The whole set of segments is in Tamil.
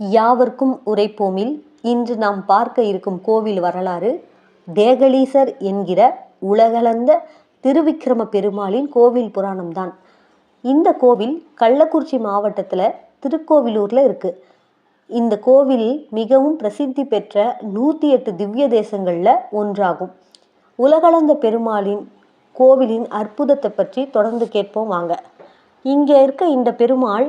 யாவர்க்கும் உரைப்போமில் இன்று நாம் பார்க்க இருக்கும் கோவில் வரலாறு தேகலீசர் என்கிற உலகளந்த திருவிக்கிரம பெருமாளின் கோவில் புராணம்தான். இந்த கோவில் கள்ளக்குறிச்சி மாவட்டத்தில் திருக்கோவிலூரில் இருக்குது இந்த கோவில் மிகவும் பிரசித்தி பெற்ற நூற்றி எட்டு திவ்ய தேசங்களில் ஒன்றாகும். உலகளந்த பெருமாளின் கோவிலின் அற்புதத்தை பற்றி தொடர்ந்து கேட்போம் வாங்க. இங்கே இருக்க இந்த பெருமாள்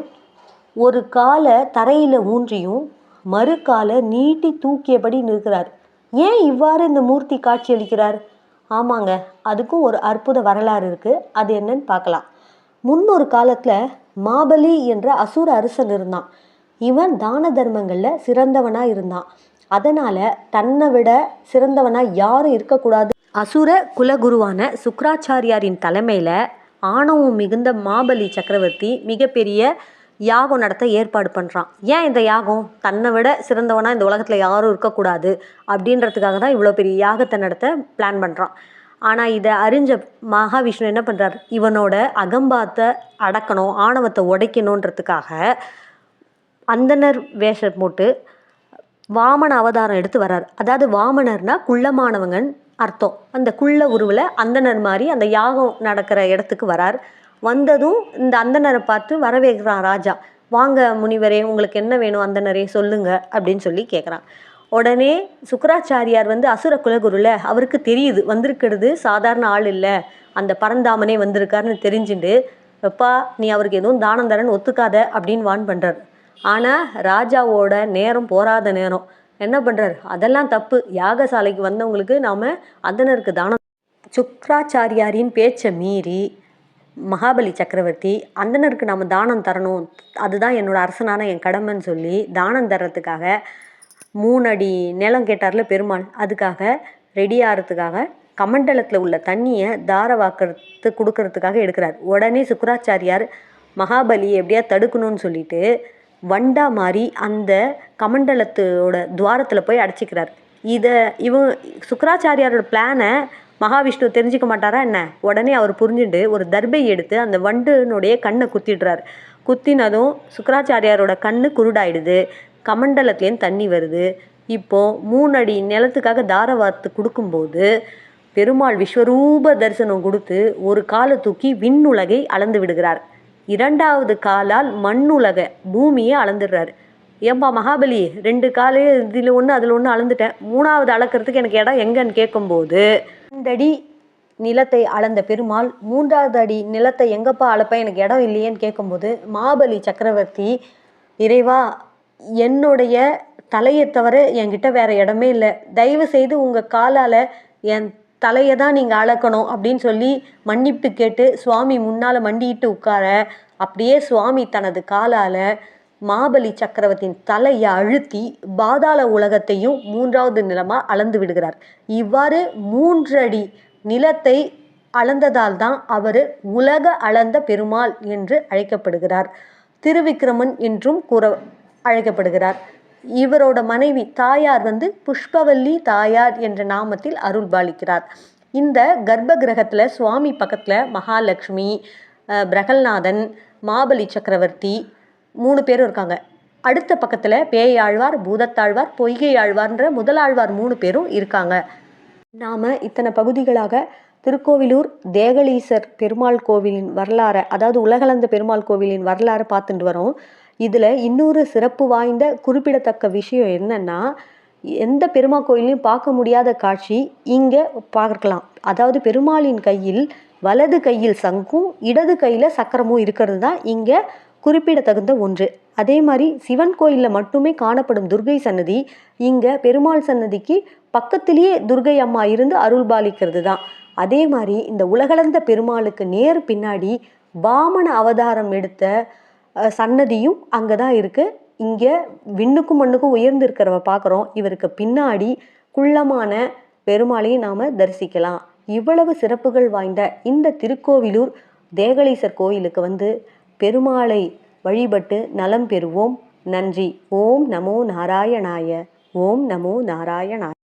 ஒரு காலை தரையில் ஊன்றியும் மறு காலை நீட்டி தூக்கியபடி நிற்கிறார். ஏன் இவ்வாறு இந்த மூர்த்தி காட்சியளிக்கிறார் ஆமாங்க அதுக்கும் ஒரு அற்புத வரலாறு இருக்குது அது என்னன்னு பார்க்கலாம். முன்னொரு காலத்தில் மாபலி என்ற அசுர அரசன் இருந்தான். இவன் தான தர்மங்களில் சிறந்தவனாக இருந்தான். அதனால் தன்னை விட சிறந்தவனாக யாரும் இருக்கக்கூடாது. அசுர குலகுருவான சுக்ராச்சாரியாரின் தலைமையில் ஆணவம் மிகுந்த மாபலி சக்கரவர்த்தி மிகப்பெரிய யாகம் நடத்த ஏற்பாடு பண்ணுறான் ஏன் இந்த யாகம்? தன்னை விட சிறந்தவனாக இந்த உலகத்தில் யாரும் இருக்கக்கூடாது அப்படின்றதுக்காக தான் இவ்வளோ பெரிய யாகத்தை நடத்த பிளான் பண்ணுறான் ஆனால் இதை அறிஞ்ச மகாவிஷ்ணு என்ன பண்ணுறார் இவனோட அகம்பாத்தை அடக்கணும் ஆணவத்தை உடைக்கணுன்றதுக்காக அந்தனர் வேஷம் போட்டு வாமன அவதாரம் எடுத்து வர்றார். அதாவது வாமனர்னா குள்ளமானவங்கன்னு அர்த்தம். அந்த குள்ள உருவில் அந்தனர் மாதிரி அந்த யாகம் நடக்கிற இடத்துக்கு வரார் வந்ததும் இந்த அந்தனரை பார்த்து வரவேற்கிறான் ராஜா. வாங்க முனிவரே உங்களுக்கு என்ன வேணும் அந்தனரே சொல்லுங்க அப்படின்னு சொல்லி கேட்குறான் உடனே சுக்கராச்சாரியார் வந்து அசுர குலகுருல அவருக்கு தெரியுது வந்திருக்கிறது சாதாரண ஆள் இல்லை. அந்த பரந்தாமனே வந்திருக்காருன்னு தெரிஞ்சுட்டு எப்பா நீ அவருக்கு எதுவும் தானம் தரேன்னு ஒத்துக்காத அப்படின்னு வான் பண்ணுறார் ஆனால் ராஜாவோட நேரம் போராத நேரம். என்ன பண்ணுறார் அதெல்லாம் தப்பு. யாகசாலைக்கு வந்தவங்களுக்கு நாம் அந்தனருக்கு தானம் சுக்ராச்சாரியாரின் பேச்சை மீறி மகாபலி சக்கரவர்த்தி அந்தனருக்கு நம்ம தானம் தரணும். அதுதான் என்னோட அரசனான என் கடமைன்னு சொல்லி தானம் தர்றதுக்காக மூணு அடி நிலம் கேட்டார்ல பெருமாள். அதுக்காக ரெடி ஆகிறதுக்காக கமண்டலத்தில் உள்ள தண்ணியை தாரவாக்கிறது கொடுக்கறதுக்காக எடுக்கிறார். உடனே சுக்கராச்சாரியார் மகாபலி எப்படியா தடுக்கணும்னு சொல்லிட்டு வண்டா மாறி அந்த கமண்டலத்தோட துவாரத்தில் போய் அடைச்சிக்கிறார். இதை இவங்க சுக்கராச்சாரியாரோட பிளானை மகாவிஷ்ணு தெரிஞ்சுக்க மாட்டாரா என்ன? உடனே அவர் புரிஞ்சுட்டு ஒரு தர்பை எடுத்து அந்த வண்டுனுடைய கண்ணை குத்திடுறார். குத்தினதும் சுக்கராச்சாரியாரோட கண்ணு குருடாயிடுது. கமண்டலத்துலேருந்து தண்ணி வருது. இப்போது மூணடி நிலத்துக்காக தாரவாத்து கொடுக்கும்போது பெருமாள் விஸ்வரூப தரிசனம் கொடுத்து ஒரு காலை தூக்கி விண்ணுலகை அளந்து விடுகிறார். இரண்டாவது காலால் மண்ணுலக பூமியை அளந்துடுறாரு. ஏன்பா மகாபலி ரெண்டு காலே இதில் ஒன்று அதில் ஒன்று அளந்துட்டேன். மூணாவது அளக்கிறதுக்கு எனக்கு இடம் எங்கன்னு கேட்கும்போது ரெண்டு நிலத்தை அளந்த பெருமாள் மூன்றாவது அடி நிலத்தை எங்கப்பா அளப்ப? எனக்கு இடம் இல்லையேன்னு கேட்கும்போது மாபலி சக்கரவர்த்தி இறைவா என்னுடைய தலையை தவிர என்கிட்ட வேற இடமே இல்லை. தயவு செய்து உங்கள் காலால் என் தலையை தான் நீங்கள் அளக்கணும் அப்படின்னு சொல்லி மன்னிப்பு கேட்டு சுவாமி முன்னால் மண்டிட்டு உட்கார அப்படியே சுவாமி தனது காலால் மாபலி சக்கரவர்த்தியின் தலையை அழுத்தி பாதாள உலகத்தையும் மூன்றாவது நிலமாக அளந்து விடுகிறார். இவ்வாறு மூன்றடி நிலத்தை அளந்ததால் தான் அவர் உலக அளந்த பெருமாள் என்று அழைக்கப்படுகிறார். திருவிக்கிரமன் என்றும் கூற அழைக்கப்படுகிறார். இவரோட மனைவி தாயார் வந்து புஷ்பவல்லி தாயார் என்ற நாமத்தில் அருள் பாலிக்கிறார். இந்த கர்ப்ப கிரகத்தில் சுவாமி பக்கத்தில் மகாலட்சுமி பிரகல்நாதன் மாபலி சக்கரவர்த்தி மூணு பேரும் இருக்காங்க. அடுத்த பக்கத்தில் பேயாழ்வார் பூதத்தாழ்வார் பொய்கை ஆழ்வார்ன்ற முதலாழ்வார் மூணு பேரும் இருக்காங்க. நாம் இத்தனை பகுதிகளாக திருக்கோவிலூர் தேகலீசர் பெருமாள் கோவிலின் வரலாறை அதாவது உலகளந்த பெருமாள் கோவிலின் வரலாறை பார்த்துட்டு வரோம். இதில் இன்னொரு சிறப்பு வாய்ந்த குறிப்பிடத்தக்க விஷயம் என்னென்னா எந்த பெருமாள் கோயிலையும் பார்க்க முடியாத காட்சி இங்கே பார்க்கலாம். அதாவது பெருமாளின் கையில் வலது கையில் சங்கும் இடது கையில் சக்கரமும் இருக்கிறது தான் இங்கே குறிப்பிடத்தகுந்த ஒன்று. அதே மாதிரி சிவன் கோயிலில் மட்டுமே காணப்படும் துர்கை சன்னதி இங்கே பெருமாள் சன்னதிக்கு பக்கத்திலேயே துர்கை அம்மா இருந்து அருள் பாலிக்கிறது தான். அதே மாதிரி இந்த உலகளந்த பெருமாளுக்கு நேர் பின்னாடி வாமன அவதாரம் எடுத்த சன்னதியும் அங்கே தான் இருக்குது இங்கே விண்ணுக்கும் மண்ணுக்கும் உயர்ந்திருக்கிறவ பார்க்குறோம் இவருக்கு பின்னாடி குள்ளமான பெருமாளையும் நாம் தரிசிக்கலாம். இவ்வளவு சிறப்புகள் வாய்ந்த இந்த திருக்கோவிலூர் தேகலீசர் கோயிலுக்கு வந்து பெருமாளை வழிபட்டு நலம் பெறுவோம். நன்றி. ஓம் நமோ நாராயணாய. ஓம் நமோ நாராயணாய.